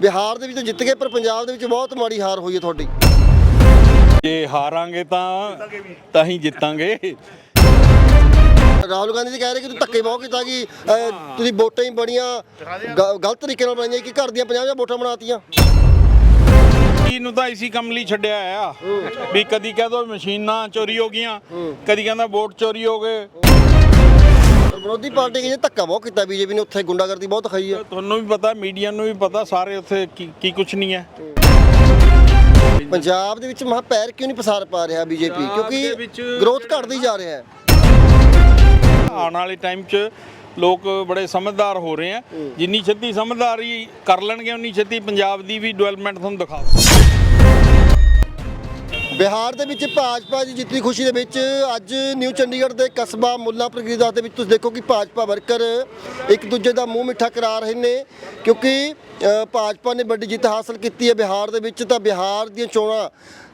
ਬਿਹਾਰ ਦੇ ਵਿੱਚ ਤਾਂ ਜਿੱਤ ਗਏ ਪਰ ਪੰਜਾਬ ਦੇ ਵਿੱਚ ਬਹੁਤ ਮਾੜੀ ਹਾਰ ਹੋਈ ਹੈ ਤੁਹਾਡੀ। ਜੇ ਹਾਰਾਂਗੇ ਤਾਂ ਤਾਂ ਹੀ ਜਿੱਤਾਂਗੇ। ਰਾਹੁਲ ਗਾਂਧੀ ਜੀ ਕਹਿ ਰਹੇ ਕਿ ਤੁਸੀਂ ਧੱਕੇ ਬਹੁਤ ਕੀਤਾ ਕਿ ਅਹ, ਤੁਸੀਂ ਵੋਟਾਂ ਹੀ ਬੜੀਆਂ ਗ- ਗਲਤ ਤਰੀਕੇ ਨਾਲ ਬਣਾਈਆਂ ਕਿ ਘਰ ਦੀਆਂ 50 ਵੋਟਾਂ ਬਣਾਤੀਆਂ। ਕੀ ਨੂੰ ਤਾਂ ਇਸੀ ਕੰਮ ਲਈ ਛੱਡਿਆ ਆ? ਵੀ ਕਦੀ ਕਹਿ ਦੋ ਮਸ਼ੀਨਾਂ ਚੋਰੀ ਹੋ ਗਈਆਂ ਕਦੀ ਕਹਿੰਦਾ ਵੋਟ ਚੋਰੀ ਹੋ ਗਏ। ਵਿਰੋਧੀ ਪਾਰਟੀ ਕਹਿੰਦੇ ਧੱਕਾ ਬਹੁਤ ਕੀਤਾ ਬੀਜੇਪੀ ਨੇ ਉੱਥੇ ਗੁੰਡਾਗਰਦੀ ਬਹੁਤ ਖਾਈ ਹੈ। ਤੁਹਾਨੂੰ ਵੀ ਪਤਾ ਮੀਡੀਆ ਨੂੰ ਵੀ ਪਤਾ ਸਾਰੇ ਉੱਥੇ ਕੀ ਕੀ ਕੁਝ ਨਹੀਂ ਹੈ। ਪੰਜਾਬ ਦੇ ਵਿੱਚ ਮਹਾ ਪੈਰ ਕਿਉਂ ਨਹੀਂ ਪਸਾਰ ਪਾ ਰਿਹਾ ਬੀਜੇਪੀ? ਕਿਉਂਕਿ ਗਰੋਥ ਘਟਦੀ ਜਾ ਰਿਹਾ ਹੈ। ਆਉਣ ਵਾਲੇ ਟਾਈਮ 'ਚ ਲੋਕ ਬੜੇ ਸਮਝਦਾਰ ਹੋ ਰਹੇ ਆ ਜਿੰਨੀ ਛੇਤੀ ਸਮਝਦਾਰੀ ਕਰ ਲੈਣਗੇ ਉਨੀ ਛੇਤੀ ਪੰਜਾਬ ਦੀ ਵੀ ਡਿਵੈਲਪਮੈਂਟ ਤੁਹਾਨੂੰ ਦਿਖਾ ਬਿਹਾਰ ਦੇ ਵਿੱਚ ਭਾਜਪਾ ਦੀ ਜਿੱਤ ਖੁਸ਼ੀ ਦੇ ਵਿੱਚ ਅੱਜ ਨਿਊ ਚੰਡੀਗੜ੍ਹ ਦੇ ਕਸਬਾ ਮੁੱਲਾਂਪੁਰ ਗਰੀਦਾਸ ਦੇ ਵਿੱਚ ਤੁਸੀਂ ਦੇਖੋ ਕਿ ਭਾਜਪਾ ਵਰਕਰ ਇੱਕ ਦੂਜੇ ਦਾ ਮੂੰਹ ਮਿੱਠਾ ਕਰਾ ਰਹੇ ਨੇ, ਕਿਉਂਕਿ ਭਾਜਪਾ ਨੇ ਵੱਡੀ ਜਿੱਤ ਹਾਸਲ ਕੀਤੀ ਹੈ ਬਿਹਾਰ ਦੇ ਵਿੱਚ, ਤਾਂ ਬਿਹਾਰ ਦੀਆਂ ਚੋਣਾਂ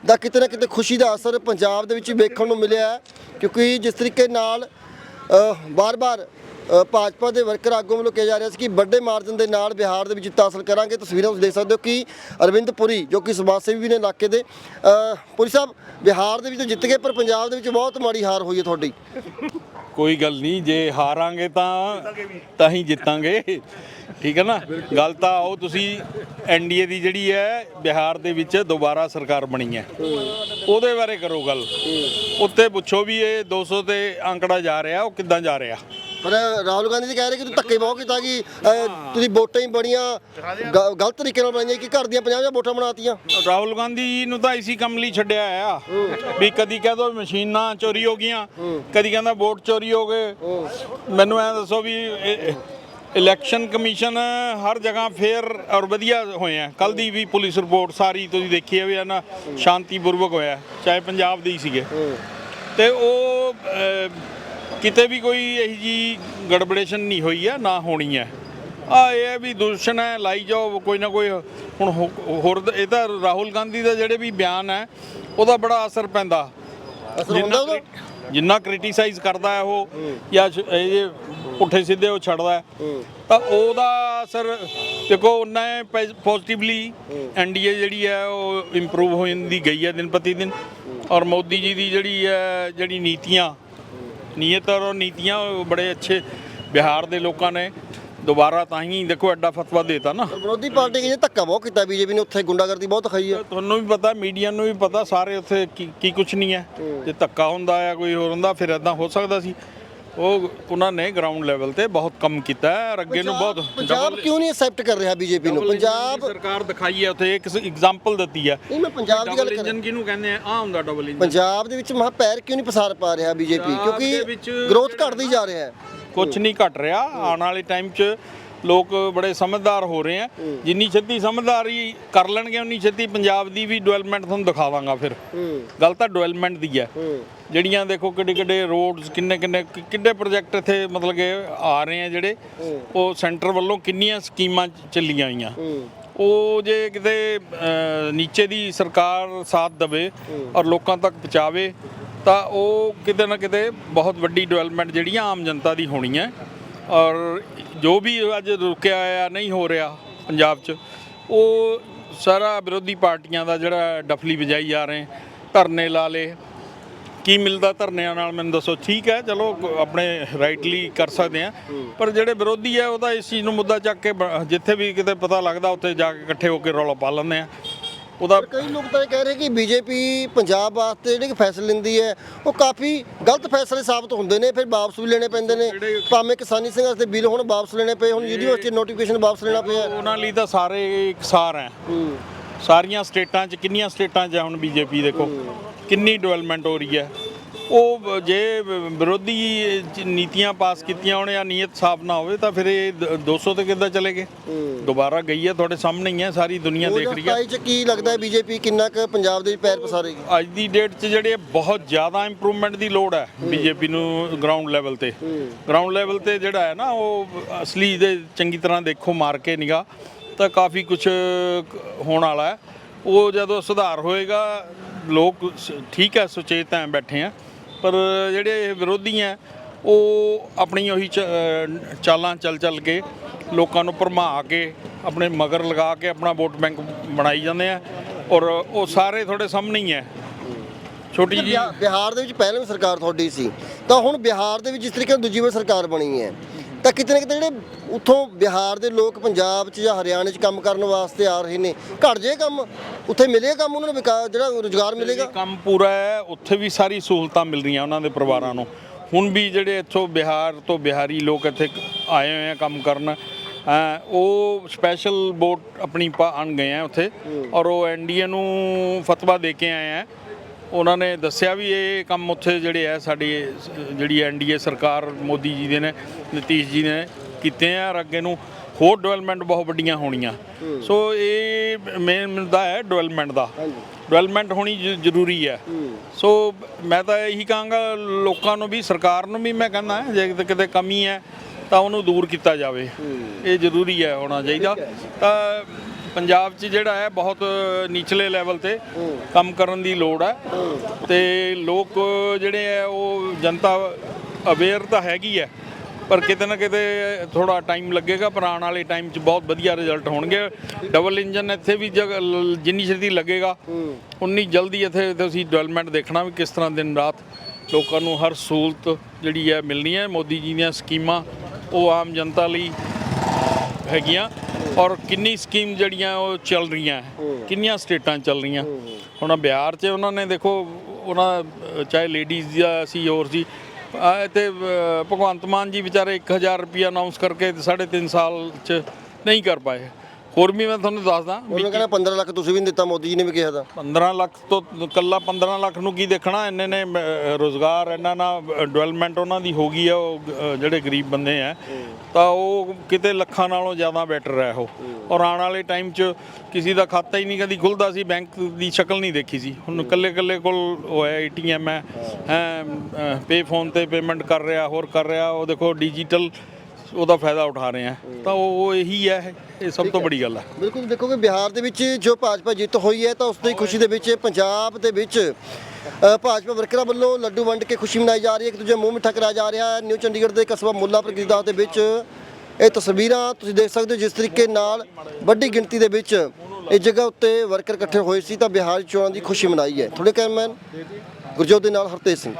ਦਾ ਕਿਤੇ ਨਾ ਕਿਤੇ ਖੁਸ਼ੀ ਦਾ ਅਸਰ ਪੰਜਾਬ ਦੇ ਵਿੱਚ ਵੇਖਣ ਨੂੰ ਮਿਲਿਆ ਕਿਉਂਕਿ ਜਿਸ ਤਰੀਕੇ ਨਾਲ ਵਾਰ ਵਾਰ ਭਾਜਪਾ ਦੇ ਵਰਕਰ ਆਗੂ ਵੱਲੋਂ ਕਿਹਾ ਜਾ ਰਿਹਾ ਸੀ ਕਿ ਵੱਡੇ ਮਾਰਜਨ ਦੇ ਨਾਲ ਬਿਹਾਰ ਦੇ ਵਿੱਚ ਜਿੱਤ ਹਾਸਲ ਕਰਾਂਗੇ। ਤਸਵੀਰਾਂ ਤੁਸੀਂ ਦੇਖ ਸਕਦੇ ਹੋ ਕਿ ਅਰਵਿੰਦ ਪੁਰੀ ਜੋ ਕਿ ਸਮਾਜ ਸੇਵੀ ਵੀ ਨੇ ਇਲਾਕੇ ਦੇ ਪੁਰੀ ਸਾਹਿਬ, ਬਿਹਾਰ ਦੇ ਵਿੱਚ ਤਾਂ ਜਿੱਤ ਗਏ, ਪਰ ਪੰਜਾਬ ਦੇ ਵਿੱਚ ਬਹੁਤ ਮਾੜੀ ਹਾਰ ਹੋਈ ਹੈ ਤੁਹਾਡੀ। ਕੋਈ ਗੱਲ ਨਹੀਂ, ਜੇ ਹਾਰਾਂਗੇ ਤਾਂ ਤਾਂ ਹੀ ਜਿੱਤਾਂਗੇ। ਠੀਕ ਹੈ ਨਾ? ਗੱਲ ਤਾਂ ਉਹ ਤੁਸੀਂ ਐਨਡੀਏ ਦੀ ਜਿਹੜੀ ਹੈ, ਬਿਹਾਰ ਦੇ ਵਿੱਚ ਦੁਬਾਰਾ ਸਰਕਾਰ ਬਣੀ ਹੈ। ਉਹਦੇ ਬਾਰੇ ਕਰੋ ਗੱਲ। ਉੱਤੇ ਪੁੱਛੋ ਵੀ ਇਹ 200 ਤੇ ਅੰਕੜਾ ਜਾ ਰਿਹਾ, ਉਹ ਕਿੱਦਾਂ ਜਾ ਰਿਹਾ? ਪਰ ਰਾਹੁਲ ਗਾਂਧੀ ਜੀ ਕਹਿ ਰਹੇ ਕਿ ਤੁਸੀਂ ਧੱਕੇ ਬਹੁਤ ਕੀਤਾ ਕਿ ਅ, ਤੁਸੀਂ ਵੋਟਾਂ ਹੀ ਬੜੀਆਂ ਗ- ਗਲਤ ਤਰੀਕੇ ਨਾਲ ਬਣਾਈਆਂ ਕਿ ਘਰ ਦੀਆਂ 50 ਵੋਟਾਂ ਬਣਾਤੀਆਂ। ਰਾਹੁਲ ਗਾਂਧੀ ਜੀ ਨੂੰ ਤਾਂ ਇਸੀ ਕੰਮ ਲਈ ਛੱਡਿਆ ਆ ਵੀ ਕਦੀ ਕਹਿ ਮਸ਼ੀਨਾਂ ਚੋਰੀ ਹੋ ਗਈਆਂ ਕਦੀ ਕਹਿੰਦਾ ਵੋਟ ਚੋਰੀ ਹੋ ਗਏ। ਮੈਨੂੰ ਐ ਦੱਸੋ ਵੀ ਇਹ- ਇਲੈਕਸ਼ਨ ਕਮਿਸ਼ਨ ਹਰ ਜਗ੍ਹਾ ਫੇਰ ਔਰ ਵਧੀਆ ਹੋਏ ਆ। ਕੱਲ ਦੀ ਵੀ ਪੁਲਿਸ ਰਿਪੋਰਟ ਸਾਰੀ ਤੁਸੀਂ ਦੇਖੀ ਹੈ ਵੀ ਨਾ ਸ਼ਾਂਤੀਪੂਰਵਕ ਹੋਇਆ ਚਾਹੇ ਪੰਜਾਬ ਦੇ ਹੀ ਸੀਗੇ। ਤੇ ਉਹ ਅਹ, ਕਿਤੇ ਵੀ ਕੋਈ ਇਹੀ ਜੀ ਗੜਬੜੇਸ਼ਨ ਨਹੀਂ ਹੋਈ ਆ ਨਾ ਹੋਣੀ ਹੈ ਆ ਇਹ ਹੈ ਵੀ ਦੂਸ਼ਣ ਹੈ ਲਾਈ ਜਾਓ ਕੋਈ ਨਾ ਕੋਈ ਹੁਣ ਹੋ- ਹੋਰ ਤਾਂ- ਇਹ ਤਾਂ ਰਾਹੁਲ ਗਾਂਧੀ ਦਾ ਜਿਹੜੇ ਵੀ ਬਿਆਨ ਹੈ ਉਹਦਾ ਬੜਾ ਅਸਰ ਪੈਂਦਾ। ਅਸਰ ਹੁੰਦਾ ਜਿੰਨਾ ਉਹਦਾ? ਕ੍ਰਿ- ਜਿੰਨਾ ਕ੍ਰਿਟੀਸਾਈਜ਼ ਕਰਦਾ ਹੈ ਉਹ ਜਾਂ ਸ਼- ਇਹ ਜੇ ਪੁੱਠੇ ਸਿੱਧੇ ਉਹ ਛੱਡਦਾ ਹੈ, ਤਾਂ ਉਹਦਾ ਅਸਰ ਦੇਖੋ ਉਹਨਾਂ ਪੋਜ਼ਿਟਿਵਲੀ ਐਨਡੀਏ ਜਿਹੜੀ ਹੈ ਉਹ ਇੰਪਰੂਵ ਹੋ ਜਾਂਦੀ ਗਈ ਹੈ ਦਿਨ ਪ੍ਰਤੀ ਦਿਨ। ਔਰ ਮੋਦੀ ਜੀ ਦੀ ਜਿਹੜੀ ਹੈ ਜਿਹੜੀ ਨੀਤੀਆਂ ਨੀਅਤ ਔਰ ਨੀਤੀਆਂ ਬੜੇ ਅੱਛੇ ਬਿਹਾਰ ਦੇ ਲੋਕਾਂ ਨੇ ਦੁਬਾਰਾ ਤਾਂ ਹੀ ਦੇਖੋ ਐਡਾ ਫਤਵਾ ਦੇਤਾ ਨਾ। ਵਿਰੋਧੀ ਪਾਰਟੀ ਕਹਿੰਦੇ ਧੱਕਾ ਬਹੁਤ ਕੀਤਾ ਬੀਜੇਪੀ ਨੇ ਉੱਥੇ ਗੁੰਡਾਗਰਦੀ ਬਹੁਤ ਖਾਈ ਹੈ। ਤੁਹਾਨੂੰ ਵੀ ਪਤਾ ਮੀਡੀਆ ਨੂੰ ਵੀ ਪਤਾ ਸਾਰੇ ਉੱਥੇ ਕੀ ਕੀ ਕੁਝ ਨਹੀਂ ਹੈ। ਜੇ ਧੱਕਾ ਹੁੰਦਾ ਆ ਕੋਈ ਹੋਰ ਹੁੰਦਾ ਫਿਰ ਇਦਾਂ ਹੋ ਸਕਦਾ ਸੀ। ਉਹ ਉਹਨਾਂ ਨੇ ਗਰਾਊਂਡ ਲੈਵਲ ਤੇ ਬਹੁਤ ਕੰਮ ਕੀਤਾ ਹੈ ਔਰ ਅੱਗੇ ਨੂੰ ਬਹੁਤ ਪੰਜਾਬ double- ਕਿਉਂ ਨਹੀਂ ਐਕਸੈਪਟ ਕਰ ਰਿਹਾ ਬੀਜੇਪੀ ਨੂੰ? double engine ਪੰਜਾਬ ਸਰਕਾਰ ਦਿਖਾਈ ਹੈ ਉੱਥੇ ਇੱਕ ਐਗਜ਼ਾਮਪਲ ਦਿੱਤੀ ਹੈ। ਨਹੀਂ ਮੈਂ ਪੰਜਾਬ ਦੀ ਗੱਲ ਕਰ ਇੰਜਨ ਕਿਹਨੂੰ ਕਹਿੰਦੇ ਆ? ਆ ਹੁੰਦਾ ਡਬਲ ਇੰਜਨ ਪੰਜਾਬ ਦੇ ਵਿੱਚ ਮਹਾ ਪੈਰ ਕਿਉਂ ਨਹੀਂ ਪਸਾਰ ਪਾ ਰਿਹਾ ਬੀਜੇਪੀ ਪੰਜਾਬ ਦੇ ਕਿਉਂਕਿ ਵਿੱਚ ਗਰੋਥ ਘਟਦੀ ਜਾ ਰਿਹਾ ਹੈ। ਕੁਝ ਨਹੀਂ ਘਟ ਰਿਹਾ। ਆਉਣ ਵਾਲੇ ਟਾਈਮ 'ਚ ਲੋਕ ਬੜੇ ਸਮਝਦਾਰ ਹੋ ਰਹੇ ਆ। ਜਿੰਨੀ ਛੇਤੀ ਸਮਝਦਾਰੀ ਕਰ ਲੈਣਗੇ ਉਨੀ ਛੇਤੀ ਪੰਜਾਬ ਦੀ ਵੀ ਡਿਵੈਲਪਮੈਂਟ ਤੁਹਾਨੂੰ ਦਿਖਾਵਾਂਗਾ ਫਿਰ। ਗੱਲ ਤਾਂ ਡਿਵੈਲਪਮੈਂਟ ਦੀ ਹੈ। ਜਿਹੜੀਆਂ ਦੇਖੋ ਕਿੱਡੇ ਕਿੱਡੇ ਰੋਡਸ ਕਿੰਨੇ ਕਿੰਨੇ ਕਿੱਡੇ ਪ੍ਰੋਜੈਕਟ ਇੱਥੇ ਮਤਲਬ ਕਿ ਆ ਰਹੇ ਆ ਜਿਹੜੇ। ਉਹ ਸੈਂਟਰ ਵੱਲੋਂ ਕਿੰਨੀਆਂ ਸਕੀਮਾਂ ਚੱਲੀਆਂ ਹੋਈਆਂ। ਉਹ ਜੇ ਕਿਤੇ ਨੀਚੇ ਦੀ ਸਰਕਾਰ ਸਾਥ ਦੇਵੇ ਔਰ ਲੋਕਾਂ ਤੱਕ ਪਹੁੰਚਾਵੇ ਤਾਂ ਉਹ ਕਿਤੇ ਨਾ ਕਿਤੇ ਬਹੁਤ ਵੱਡੀ ਡਿਵੈਲਪਮੈਂਟ ਜਿਹੜੀ ਆਮ ਜਨਤਾ ਦੀ ਹੋਣੀ ਹੈ। ਔਰ ਜੋ ਵੀ ਅੱਜ ਰੁਕਿਆ ਆ, ਨਹੀਂ ਹੋ ਰਿਹਾ ਪੰਜਾਬ 'ਚ, ਉਹ ਸਾਰਾ ਵਿਰੋਧੀ ਪਾਰਟੀਆਂ ਦਾ ਜਿਹੜਾ ਡਫਲੀ ਵਜਾਈ ਜਾ ਰਹੇ, ਧਰਨੇ ਲਾ ਲੇ ਕੀ ਮਿਲਦਾ ਧਰਨਿਆਂ ਨਾਲ, ਮੈਨੂੰ ਦੱਸੋ। ਠੀਕ ਹੈ, ਚਲੋ, ਆਪਣੇ ਰਾਈਟਲੀ ਕਰ ਸਕਦੇ ਆ ਪਰ ਜਿਹੜੇ ਵਿਰੋਧੀ ਆ ਉਹਦਾ ਇਸ ਚੀਜ਼ ਨੂੰ ਮੁੱਦਾ ਚੱਕ ਕੇ ਬ- ਜਿੱਥੇ ਵੀ ਕਿਤੇ ਪਤਾ ਲੱਗਦਾ, ਉੱਥੇ ਜਾ ਕੇ ਇਕੱਠੇ ਹੋ ਕੇ ਰੌਲਾ ਪਾ ਲੈਂਦੇ ਆ। ਉਹਦਾ ਕਈ ਲੋਕ ਤਾਂ ਇਹ ਕਹਿ ਰਹੇ ਕਿ ਬੀਜੇਪੀ ਪੰਜਾਬ ਵਾਸਤੇ ਜਿਹੜੇ ਫੈਸਲੇ ਲੈਂਦੀ ਹੈ ਉਹ ਕਾਫੀ ਗਲਤ ਫੈਸਲੇ ਸਾਬਤ ਹੁੰਦੇ ਨੇ ਫਿਰ ਵਾਪਸ ਵੀ ਲੈਣੇ ਪੈਂਦੇ ਨੇ। ਭਾਵੇਂ ਕਿਸਾਨੀ ਸੰਘਰਸ਼ ਦੇ ਬਿੱਲ ਹੁਣ ਵਾਪਸ ਲੈਣੇ ਪਏ ਹੁਣ ਯੂਨੀਵਰਸਿਟੀ ਨੋਟੀਫਿਕੇਸ਼ਨ ਵਾਪਸ ਲੈਣਾ ਪਿਆ ਉਹਨਾਂ ਲਈ ਤਾਂ ਸਾਰੇ ਇਕਸਾਰ ਹੈ। ਸਾਰੀਆਂ ਸਟੇਟਾਂ 'ਚ ਕਿੰਨੀਆਂ ਸਟੇਟਾਂ 'ਚ ਹੁਣ ਬੀਜੇਪੀ ਦੇਖੋ। ਕਿੰਨੀ ਡਿਵੈਲਪਮੈਂਟ ਹੋ ਰਹੀ ਹੈ। ਉਹ ਜੇ ਵਿਰੋਧੀ ਨੀਤੀਆਂ ਪਾਸ ਕੀਤੀਆਂ ਹੋਣ ਜਾਂ ਨੀਅਤ ਸਾਫ਼ ਨਾ ਹੋਵੇ ਤਾਂ ਫਿਰ ਇਹ ਦ- 200 ਤੇ ਕਿੱਦਾਂ ਚਲੇਗੇ ਦੁਬਾਰਾ ਗਈ ਹੈ ਤੁਹਾਡੇ ਸਾਹਮਣੇ ਹੀ ਹੈ ਸਾਰੀ ਦੁਨੀਆ ਦੇਖ ਰਹੀ ਹੈ 2027 ਚ ਕੀ ਲੱਗਦਾ ਹੈ ਬੀਜੇਪੀ ਕਿੰਨਾ ਕੁ ਪੰਜਾਬ ਦੇ ਪੈਰ ਪਸਾਰੇਗੀ? ਅੱਜ ਦੀ ਡੇਟ 'ਚ ਜਿਹੜੇ ਬਹੁਤ ਜ਼ਿਆਦਾ ਇੰਪਰੂਵਮੈਂਟ ਦੀ ਲੋੜ ਹੈ ਬੀਜੇਪੀ ਨੂੰ ਗਰਾਊਂਡ ਲੈਵਲ ਤੇ। ਗਰਾਊਂਡ ਲੈਵਲ ਤੇ ਜਿਹੜਾ ਹੈ ਨਾ ਉਹ ਅਸਲੀ ਦੇ ਚੰਗੀ ਤਰ੍ਹਾਂ ਦੇਖੋ ਮਾਰ ਕੇ ਨਿਗਾ ਤਾਂ ਕਾਫੀ ਕੁਝ ਹੋਣ ਵਾਲਾ ਹੈ। ਉਹ ਜਦੋਂ ਸੁਧਾਰ ਹੋਏਗਾ ਲੋਕ ਸ- ਠੀਕ ਹੈ ਸੁਚੇਤ ਹੈ ਬੈਠੇ ਆ। ਪਰ ਜਿਹੜੇ ਇਹ ਵਿਰੋਧੀ ਹੈ ਉਹ ਆਪਣੀ ਉਹੀ ਚ- ਅਹ, ਚਾਲਾਂ ਚੱਲ ਚੱਲ ਕੇ ਲੋਕਾਂ ਨੂੰ ਭਰਮਾ ਕੇ ਆਪਣੇ ਮਗਰ ਲਗਾ ਕੇ ਆਪਣਾ ਵੋਟ ਬੈਂਕ ਬਣਾਈ ਜਾਂਦੇ ਆ ਔਰ ਉਹ ਸਾਰੇ ਤੁਹਾਡੇ ਸਾਹਮਣੇ ਹੀ ਹੈ ਛੋਟੀ ਜੀ ਬਿਹਾ- ਬਿਹਾਰ ਦੇ ਵਿੱਚ ਪਹਿਲਾਂ ਵੀ ਸਰਕਾਰ ਤੁਹਾਡੀ ਸੀ। ਤਾਂ ਹੁਣ ਬਿਹਾਰ ਦੇ ਵਿੱਚ ਜਿਸ ਤਰੀਕੇ ਨਾਲ ਦੂਜੀ ਵਾਰ ਸਰਕਾਰ ਬਣੀ ਹੈ ਤਾਂ ਕਿਤੇ ਨਾ ਕਿਤੇ ਜਿਹੜੇ ਉੱਥੋਂ ਬਿਹਾਰ ਦੇ ਲੋਕ ਪੰਜਾਬ 'ਚ ਜਾਂ ਹਰਿਆਣੇ 'ਚ ਕੰਮ ਕਰਨ ਵਾਸਤੇ ਆ ਰਹੇ ਨੇ ਘਟ ਜੇ ਕੰਮ ਉੱਥੇ ਮਿਲੇਗਾ ਕੰਮ ਉਹਨਾਂ ਨੂੰ ਵਿਕਾਸ ਜਿਹੜਾ ਰੋਜ਼ਗਾਰ ਮਿਲੇਗਾ? ਕੰਮ ਪੂਰਾ ਹੈ ਉੱਥੇ ਵੀ ਸਾਰੀ ਸਹੂਲਤਾਂ ਮਿਲ ਰਹੀਆਂ ਉਹਨਾਂ ਦੇ ਪਰਿਵਾਰਾਂ ਨੂੰ। ਹੁਣ ਵੀ ਜਿਹੜੇ ਇੱਥੋਂ ਬਿਹਾਰ ਤੋਂ ਬਿਹਾਰੀ ਲੋਕ ਇੱਥੇ ਆਏ ਹੋਏ ਆ ਕੰਮ ਕਰਨ ਉਹ ਸਪੈਸ਼ਲ ਵੋਟ ਆਪਣੀ ਪਾਣ ਗਏ ਆ ਉੱਥੇ ਔਰ ਉਹ ਐਨਡੀਏ ਨੂੰ ਫਤਵਾ ਦੇ ਕੇ ਆਏ ਆ। ਉਹਨਾਂ ਨੇ ਦੱਸਿਆ ਵੀ ਇਹ ਕੰਮ ਉੱਥੇ ਜਿਹੜੇ ਆ ਸਾਡੀ ਜਿਹੜੀ ਐਨਡੀਏ ਸਰਕਾਰ ਮੋਦੀ ਜੀ ਦੇ ਨੇ ਨਤੀਸ਼ ਜੀ ਨੇ ਕੀਤੇ ਆ ਔਰ ਅੱਗੇ ਨੂੰ ਹੋਰ ਡਿਵੈਲਪਮੈਂਟ ਬਹੁਤ ਵੱਡੀਆਂ ਹੋਣੀਆਂ। ਸੋ ਇਹ ਮੇਨ ਮੁੱਦਾ ਹੈ ਡਿਵੈਲਪਮੈਂਟ ਦਾ। ਡਿਵੈਲਪਮੈਂਟ ਹੋਣੀ ਜ਼ਰੂਰੀ ਹੈ। ਸੋ ਮੈਂ ਤਾਂ ਇਹੀ ਕਹਾਂਗਾ ਲੋਕਾਂ ਨੂੰ ਵੀ ਸਰਕਾਰ ਨੂੰ ਵੀ ਮੈਂ ਕਹਿੰਦਾ ਜੇ ਕਿਤੇ ਕਮੀ ਹੈ ਤਾਂ ਉਹਨੂੰ ਦੂਰ ਕੀਤਾ ਜਾਵੇ। ਇਹ ਜ਼ਰੂਰੀ ਹੈ ਹੋਣਾ ਚਾਹੀਦਾ। ਤਾਂ ਪੰਜਾਬ 'ਚ ਜਿਹੜਾ ਹੈ ਬਹੁਤ ਨਿਚਲੇ ਲੈਵਲ ਤੇ ਕੰਮ ਕਰਨ ਦੀ ਲੋੜ ਹੈ। ਤੇ ਲੋਕ ਜਿਹੜੇ ਹੈ ਉਹ ਜਨਤਾ ਅਵੇਅਰ ਤਾਂ ਹੈਗੀ ਹੈ, ਪਰ ਕਿਤੇ ਨਾ ਕਿਤੇ ਥੋੜਾ ਟਾਈਮ ਲੱਗੇਗਾ ਪਰ ਆਉਣ ਵਾਲੇ ਟਾਈਮ 'ਚ ਬਹੁਤ ਵਧੀਆ ਰਿਜ਼ਲਟ ਹੋਣਗੇ। ਡਬਲ ਇੰਜਨ ਇੱਥੇ ਵੀ ਜਗ- ਲ- ਜਿੰਨੀ ਛੇਤੀ ਲੱਗੇਗਾ, ਉਨੀ ਜਲਦੀ ਇੱਥੇ ਤੁਸੀਂ ਡਿਵੈਲਪਮੈਂਟ ਦੇਖਣਾ ਵੀ ਕਿਸ ਤਰ੍ਹਾਂ ਦਿਨ ਰਾਤ ਲੋਕਾਂ ਨੂੰ ਹਰ ਸਹੂਲਤ ਜਿਹੜੀ ਹੈ ਮਿਲਣੀ ਹੈ। ਮੋਦੀ ਜੀ ਦੀਆਂ ਸਕੀਮਾਂ ਉਹ ਆਮ ਜਨਤਾ ਲਈ ਹੈਗੀਆਂ। ਔਰ ਕਿੰਨੀ ਸਕੀਮ ਜਿਹੜੀਆਂ ਉਹ ਚੱਲ ਰਹੀਆਂ ਕਿੰਨੀਆਂ ਸਟੇਟਾਂ ਚੱਲ ਰਹੀਆਂ। ਹੁਣ ਬਿਹਾਰ 'ਚ ਉਹਨਾਂ ਨੇ ਦੇਖੋ ਉਹਨਾਂ ਚਾਹੇ ਲੇਡੀਜ਼ ਦਾ ਸੀ ਹੋਰ ਸੀ ਤੇ ਭਗਵੰਤ ਮਾਨ ਜੀ ਵਿਚਾਰੇ 1000 ਰੁਪਿਆ ਅਨਾਉਂਸ ਕਰਕੇ ਸਾਢੇ ਤਿੰਨ ਸਾਲ 'ਚ ਨਹੀਂ ਕਰ ਪਾਏ। ਹੋਰ ਵੀ ਮੈਂ ਤੁਹਾਨੂੰ ਦੱਸਦਾ ਉਹਨਾਂ ਕਹਿੰਦਾ 15 ਲੱਖ ਤੁਸੀਂ ਵੀ ਨਹੀਂ ਦਿੱਤਾ ਮੋਦੀ ਜੀ ਨੇ ਵੀ ਕਿਹਾ ਤਾਂ। 15 ਲੱਖ ਤੋਂ ਕੱਲਾ 15 ਲੱਖ ਨੂੰ ਕੀ ਦੇਖਣਾ? ਇੰਨੇ ਨੇ ਰੋਜ਼ਗਾਰ ਇਹਨਾਂ ਨਾਲ ਡਿਵੈਲਪਮੈਂਟ ਉਹਨਾਂ ਦੀ ਹੋ ਗਈ ਆ ਉਹ ਜਿਹੜੇ ਗਰੀਬ ਬੰਦੇ ਆ। ਤਾਂ ਉਹ ਕਿਤੇ ਲੱਖਾਂ ਨਾਲੋਂ ਜ਼ਿਆਦਾ ਬੈਟਰ ਹੈ ਉਹ। ਔਰ ਆਉਣ ਵਾਲੇ ਟਾਈਮ 'ਚ ਕਿਸੇ ਦਾ ਖਾਤਾ ਹੀ ਨਹੀਂ ਕਦੀ ਖੁੱਲਦਾ ਸੀ ਬੈਂਕ ਦੀ ਸ਼ਕਲ ਨਹੀਂ ਦੇਖੀ ਸੀ। ਹੁਣ ਕੱਲੇ ਕੱਲੇ ਕੋਲ ਉਹ ਹੈ ਏਟੀਐਮ ਹੈ। ਹੈ। ਪੇ ਫੋਨ ਤੇ ਪੇਮੈਂਟ ਕਰ ਰਿਹਾ ਹੋਰ ਕਰ ਰਿਹਾ। ਉਹ ਦੇਖੋ ਡਿਜੀਟਲ ਉਹਦਾ ਫਾਇਦਾ ਉਠਾ ਰਹੇ ਆ। ਤਾਂ ਉਹ ਇਹੀ ਹੈ ਇਹ ਸਭ ਤੋਂ ਬੜੀ ਗੱਲ ਹੈ ਬਿਲਕੁਲ ਦੇਖੋ ਕਿ ਬਿਹਾਰ ਦੇ ਵਿੱਚ ਜੋ ਭਾਜਪਾ ਜਿੱਤ ਹੋਈ ਹੈ ਤਾਂ ਉਸ ਦੀ ਖੁਸ਼ੀ ਦੇ ਵਿੱਚ ਪੰਜਾਬ ਦੇ ਵਿੱਚ ਅ, ਭਾਜਪਾ ਵਰਕਰਾਂ ਵੱਲੋਂ ਲੱਡੂ ਵੰਡ ਕੇ ਖੁਸ਼ੀ ਮਨਾਈ ਜਾ ਰਹੀ ਹੈ। ਇੱਕ ਦੂਜੇ ਮੂੰਹ ਮਿੱਠਾ ਕਰਾਇਆ ਜਾ ਰਿਹਾ ਹੈ। ਨਿਊ ਚੰਡੀਗੜ੍ਹ ਦੇ ਕਸਬਾ ਮੁੱਲਾਪੁਰ ਗਿਰਦਾਸ ਦੇ ਵਿੱਚ ਇਹ ਤਸਵੀਰਾਂ ਤੁਸੀਂ ਦੇਖ ਸਕਦੇ ਹੋ ਜਿਸ ਤਰੀਕੇ ਨਾਲ ਵੱਡੀ ਗਿਣਤੀ ਦੇ ਵਿੱਚ ਇਸ ਜਗ੍ਹਾ ਉੱਤੇ ਵਰਕਰ ਇਕੱਠੇ ਹੋਏ ਸੀ ਤਾਂ ਬਿਹਾਰ ਚੋਣਾਂ ਦੀ ਖੁਸ਼ੀ ਮਨਾਈ ਹੈ। ਥੋੜੇ ਕੈਮਰਾਮੈਨ ਗੁਰਜੋਤ ਦੇ ਨਾਲ ਹਰਤੇਜ ਸਿੰਘ।